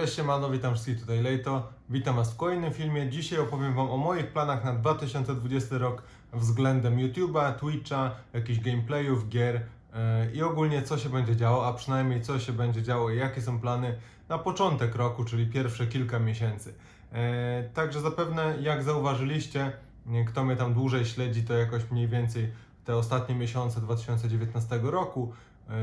Cześć, siemano, witam wszystkich tutaj Lejto. Witam Was w kolejnym filmie. Dzisiaj opowiem Wam o moich planach na 2020 rok względem YouTube'a, Twitcha, jakichś gameplayów, gier yy, i ogólnie co się będzie działo, a przynajmniej co się będzie działo i jakie są plany na początek roku, czyli pierwsze kilka miesięcy. Yy, Także zapewne, jak zauważyliście, yy, kto mnie tam dłużej śledzi, to jakoś mniej więcej te ostatnie miesiące 2019 roku, yy,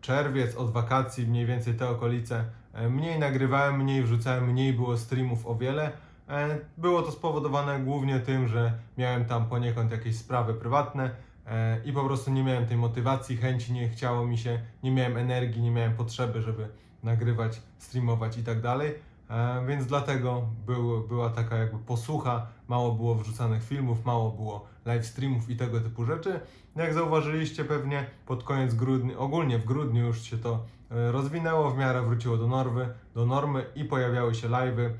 czerwiec od wakacji, mniej więcej te okolice, Mniej nagrywałem, mniej wrzucałem, mniej było streamów o wiele. E, Było to spowodowane głównie tym, że miałem tam poniekąd jakieś sprawy prywatne e, i po prostu nie miałem tej motywacji, chęci, nie chciało mi się, nie miałem energii, nie miałem potrzeby, żeby nagrywać, streamować i tak dalej. E, Więc dlatego był, była taka jakby posłucha, mało było wrzucanych filmów, mało było live streamów i tego typu rzeczy. Jak zauważyliście pewnie pod koniec grudnia, ogólnie w grudniu już się to e, rozwinęło, w miarę wróciło do normy, do normy i pojawiały się live'y e,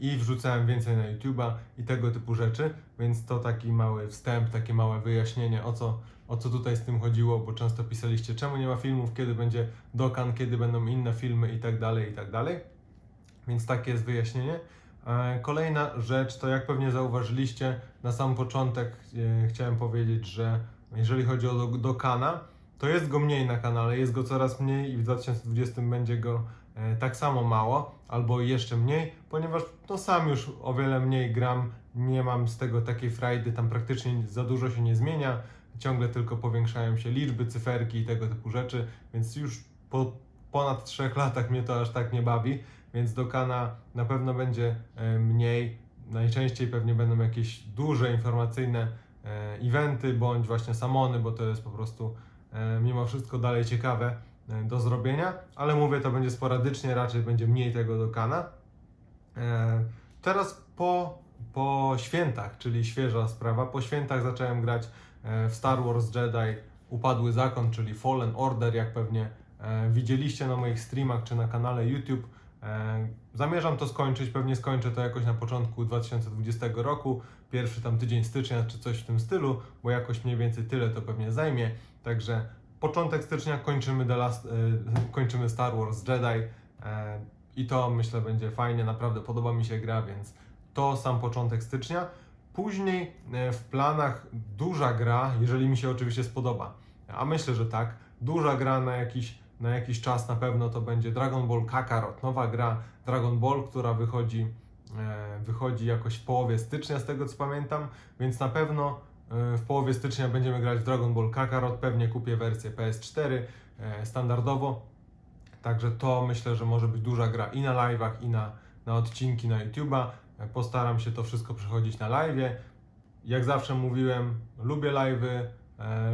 i wrzucałem więcej na YouTube'a i tego typu rzeczy, więc to taki mały wstęp, takie małe wyjaśnienie o co, o co tutaj z tym chodziło, bo często pisaliście czemu nie ma filmów, kiedy będzie dokan, kiedy będą inne filmy i tak dalej, i tak dalej. Więc takie jest wyjaśnienie. E, Kolejna rzecz to jak pewnie zauważyliście, na sam początek e, chciałem powiedzieć, że jeżeli chodzi o do, Dokana, to jest go mniej na kanale, jest go coraz mniej i w 2020 będzie go e, tak samo mało, albo jeszcze mniej, ponieważ no sam już o wiele mniej gram, nie mam z tego takiej frajdy, tam praktycznie za dużo się nie zmienia, ciągle tylko powiększają się liczby, cyferki i tego typu rzeczy, więc już po ponad 3 latach mnie to aż tak nie bawi, więc do Kana na pewno będzie e, mniej. Najczęściej pewnie będą jakieś duże informacyjne e, eventy bądź właśnie samony, bo to jest po prostu mimo wszystko dalej ciekawe e, do zrobienia, ale mówię, to będzie sporadycznie, raczej będzie mniej tego do Kana. E, Teraz po, po świętach, czyli świeża sprawa, po świętach zacząłem grać e, w Star Wars Jedi Upadły Zakon, czyli Fallen Order, jak pewnie e, widzieliście na moich streamach czy na kanale YouTube. E, Zamierzam to skończyć, pewnie skończę to jakoś na początku 2020 roku, pierwszy tam tydzień stycznia czy coś w tym stylu, bo jakoś mniej więcej tyle to pewnie zajmie. Także początek stycznia kończymy, The Last, e, kończymy Star Wars Jedi e, i to myślę będzie fajnie, naprawdę podoba mi się gra, więc to sam początek stycznia. Później w planach duża gra, jeżeli mi się oczywiście spodoba, a myślę, że tak, duża gra na jakiś, na jakiś czas na pewno to będzie Dragon Ball Kakarot, nowa gra Dragon Ball, która wychodzi, e, wychodzi jakoś w połowie stycznia z tego co pamiętam, więc na pewno e, w połowie stycznia będziemy grać w Dragon Ball Kakarot, pewnie kupię wersję PS4 e, standardowo, także to myślę, że może być duża gra i na live'ach i na, na odcinki na YouTube'a. Postaram się to wszystko przechodzić na live'ie. Jak zawsze mówiłem, lubię live'y,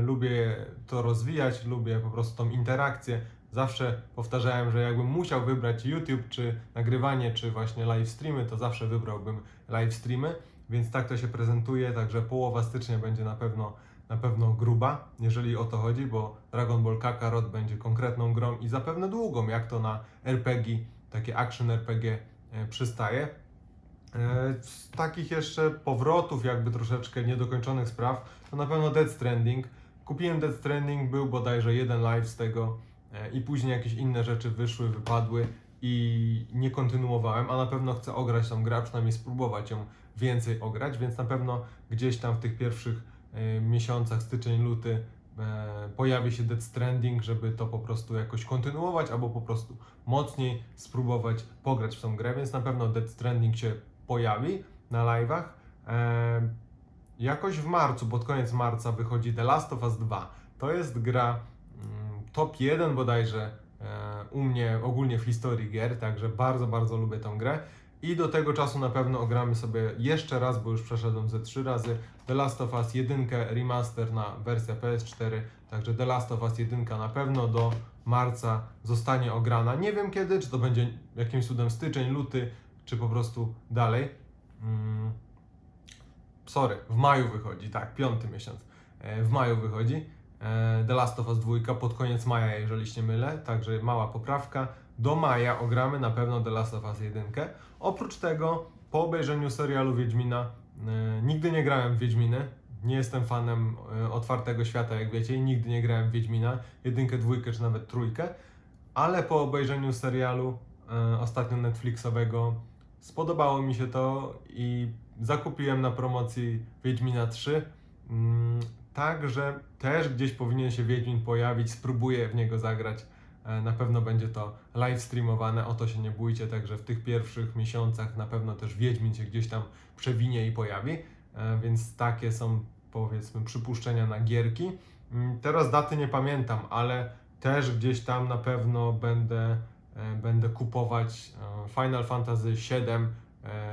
lubię to rozwijać, lubię po prostu tą interakcję. Zawsze powtarzałem, że jakbym musiał wybrać YouTube, czy nagrywanie, czy właśnie live streamy, to zawsze wybrałbym live streamy, więc tak to się prezentuje, także połowa stycznia będzie na pewno, na pewno gruba, jeżeli o to chodzi, bo Dragon Ball Kakarot będzie konkretną grą i zapewne długą, jak to na RPG, takie action RPG e, przystaje. E, Z takich jeszcze powrotów, jakby troszeczkę niedokończonych spraw, to na pewno Dead Stranding. Kupiłem Dead Stranding, był bodajże jeden live z tego i później jakieś inne rzeczy wyszły, wypadły i nie kontynuowałem, a na pewno chcę ograć tą grę, a przynajmniej spróbować ją więcej ograć, więc na pewno gdzieś tam w tych pierwszych e, miesiącach, styczeń, luty, e, pojawi się Dead Stranding, żeby to po prostu jakoś kontynuować, albo po prostu mocniej spróbować pograć w tą grę, więc na pewno Dead Stranding się pojawi na live'ach. E, jakoś w marcu, pod koniec marca wychodzi The Last of Us 2. To jest gra top 1 bodajże e, u mnie ogólnie w historii gier, także bardzo, bardzo lubię tą grę. I do tego czasu na pewno ogramy sobie jeszcze raz, bo już przeszedłem ze trzy razy The Last of Us 1 remaster na wersję PS4, także The Last of Us 1 na pewno do marca zostanie ograna. Nie wiem kiedy, czy to będzie jakimś cudem styczeń, luty, czy po prostu dalej. Mm. Sorry, w maju wychodzi, tak, piąty miesiąc. E, W maju wychodzi. E, The Last of Us 2 pod koniec maja, jeżeli się mylę, także mała poprawka. Do maja ogramy na pewno The Last of Us 1. Oprócz tego, po obejrzeniu serialu Wiedźmina, e, nigdy nie grałem w Wiedźminy. Nie jestem fanem e, otwartego świata, jak wiecie, i nigdy nie grałem w Wiedźmina, jedynkę, dwójkę czy nawet trójkę, ale po obejrzeniu serialu ostatnio Netflixowego. Spodobało mi się to i zakupiłem na promocji Wiedźmina 3. Także też gdzieś powinien się Wiedźmin pojawić, spróbuję w niego zagrać. E, Na pewno będzie to live streamowane, o to się nie bójcie, także w tych pierwszych miesiącach na pewno też Wiedźmin się gdzieś tam przewinie i pojawi, E, więc takie są powiedzmy przypuszczenia na gierki. Mm, Teraz daty nie pamiętam, ale też gdzieś tam na pewno będę, e, będę kupować Final Fantasy VII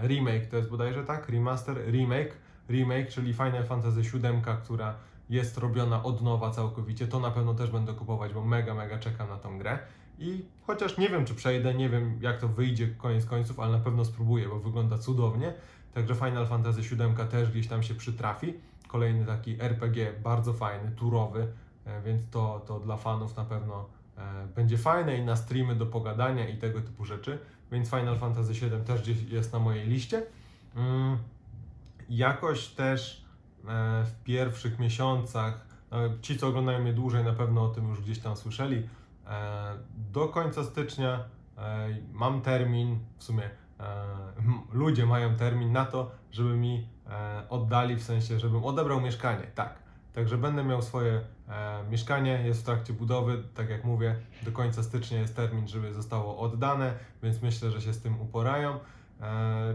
Remake, to jest bodajże tak? Remaster? Remake, remake, czyli Final Fantasy VII, która jest robiona od nowa całkowicie, to na pewno też będę kupować, bo mega, mega czekam na tą grę. I chociaż nie wiem, czy przejdę, nie wiem jak to wyjdzie koniec końców, ale na pewno spróbuję, bo wygląda cudownie. Także Final Fantasy VII też gdzieś tam się przytrafi. Kolejny taki RPG bardzo fajny, turowy, e, więc to, to dla fanów na pewno e, będzie fajne i na streamy do pogadania i tego typu rzeczy. Więc Final Fantasy VII też gdzieś jest na mojej liście. Mm, jakoś też e, w pierwszych miesiącach, no, ci co oglądają mnie dłużej na pewno o tym już gdzieś tam słyszeli, e, do końca stycznia e, mam termin, w sumie e, ludzie mają termin na to, żeby mi e, oddali, w sensie, żebym odebrał mieszkanie, tak. Także będę miał swoje e, mieszkanie, jest w trakcie budowy, tak jak mówię, do końca stycznia jest termin, żeby zostało oddane, więc myślę, że się z tym uporają. E,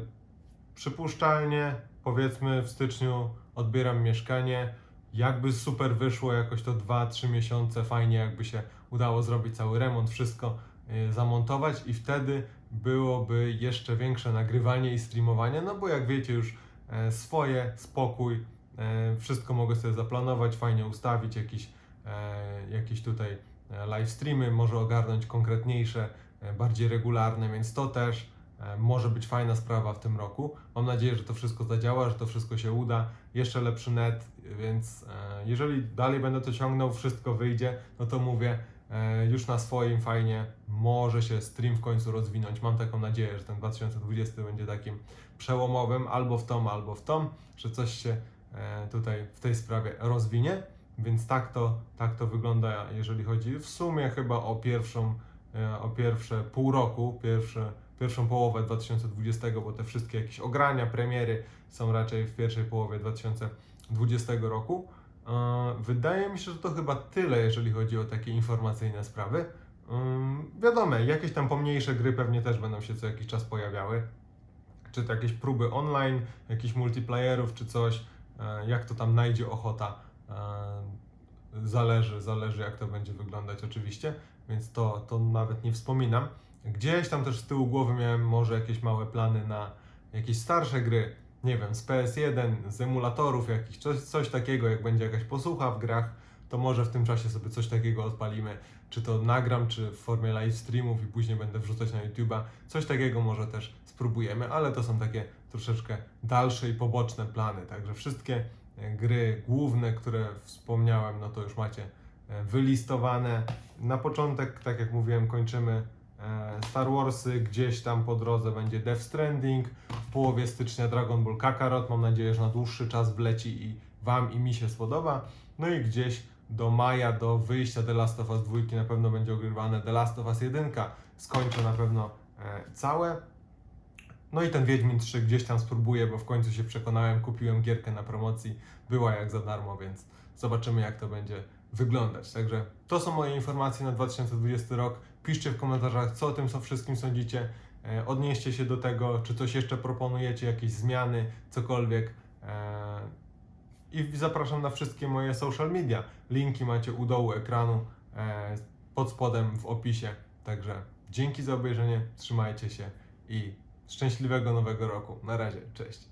przypuszczalnie, powiedzmy w styczniu odbieram mieszkanie, jakby super wyszło jakoś to 2-3 miesiące, fajnie jakby się udało zrobić cały remont, wszystko e, zamontować. I wtedy byłoby jeszcze większe nagrywanie i streamowanie, no bo jak wiecie już e, swoje, spokój, e, wszystko mogę sobie zaplanować, fajnie ustawić, jakieś, e, jakieś tutaj live streamy, może ogarnąć konkretniejsze, bardziej regularne, więc to też może być fajna sprawa w tym roku. Mam nadzieję, że to wszystko zadziała, że to wszystko się uda. Jeszcze lepszy net, więc e, jeżeli dalej będę to ciągnął, wszystko wyjdzie, no to mówię, e, już na swoim fajnie może się stream w końcu rozwinąć. Mam taką nadzieję, że ten 2020 będzie takim przełomowym albo w tą, albo w tą, że coś się e, tutaj w tej sprawie rozwinie. Więc tak to, tak to wygląda, jeżeli chodzi w sumie chyba o pierwszą, e, o pierwsze pół roku, pierwsze, pierwszą połowę 2020, bo te wszystkie jakieś ogrania, premiery są raczej w pierwszej połowie 2020 roku. E, Wydaje mi się, że to chyba tyle, jeżeli chodzi o takie informacyjne sprawy. Ym, Wiadomo, jakieś tam pomniejsze gry pewnie też będą się co jakiś czas pojawiały. Czy to jakieś próby online, jakichś multiplayerów, czy coś, e, jak to tam najdzie ochota. e, Zależy, zależy jak to będzie wyglądać oczywiście, więc to, to nawet nie wspominam. Gdzieś tam też z tyłu głowy miałem może jakieś małe plany na jakieś starsze gry, nie wiem, z PS1, z emulatorów jakichś, coś, coś takiego, jak będzie jakaś posłucha w grach, to może w tym czasie sobie coś takiego odpalimy. Czy to nagram, czy w formie live streamów i później będę wrzucać na YouTube'a. Coś takiego może też spróbujemy, ale to są takie troszeczkę dalsze i poboczne plany. Także wszystkie e, gry główne, które wspomniałem, no to już macie e, wylistowane. Na początek, tak jak mówiłem, kończymy Star Warsy, gdzieś tam po drodze będzie Death Stranding, w połowie stycznia Dragon Ball Kakarot, mam nadzieję, że na dłuższy czas wleci i Wam i mi się spodoba. No i gdzieś do maja, do wyjścia The Last of Us 2 na pewno będzie ogrywane The Last of Us 1, skończę na pewno e, całe. No i ten Wiedźmin 3 gdzieś tam spróbuję, bo w końcu się przekonałem, kupiłem gierkę na promocji, była jak za darmo, więc zobaczymy jak to będzie wyglądać. Także to są moje informacje na 2020 rok. Piszcie w komentarzach, co o tym co wszystkim sądzicie. E, Odnieście się do tego, czy coś jeszcze proponujecie, jakieś zmiany, cokolwiek. E, I zapraszam na wszystkie moje social media. Linki macie u dołu ekranu, e, pod spodem w opisie. Także dzięki za obejrzenie, trzymajcie się i szczęśliwego nowego roku. Na razie, cześć.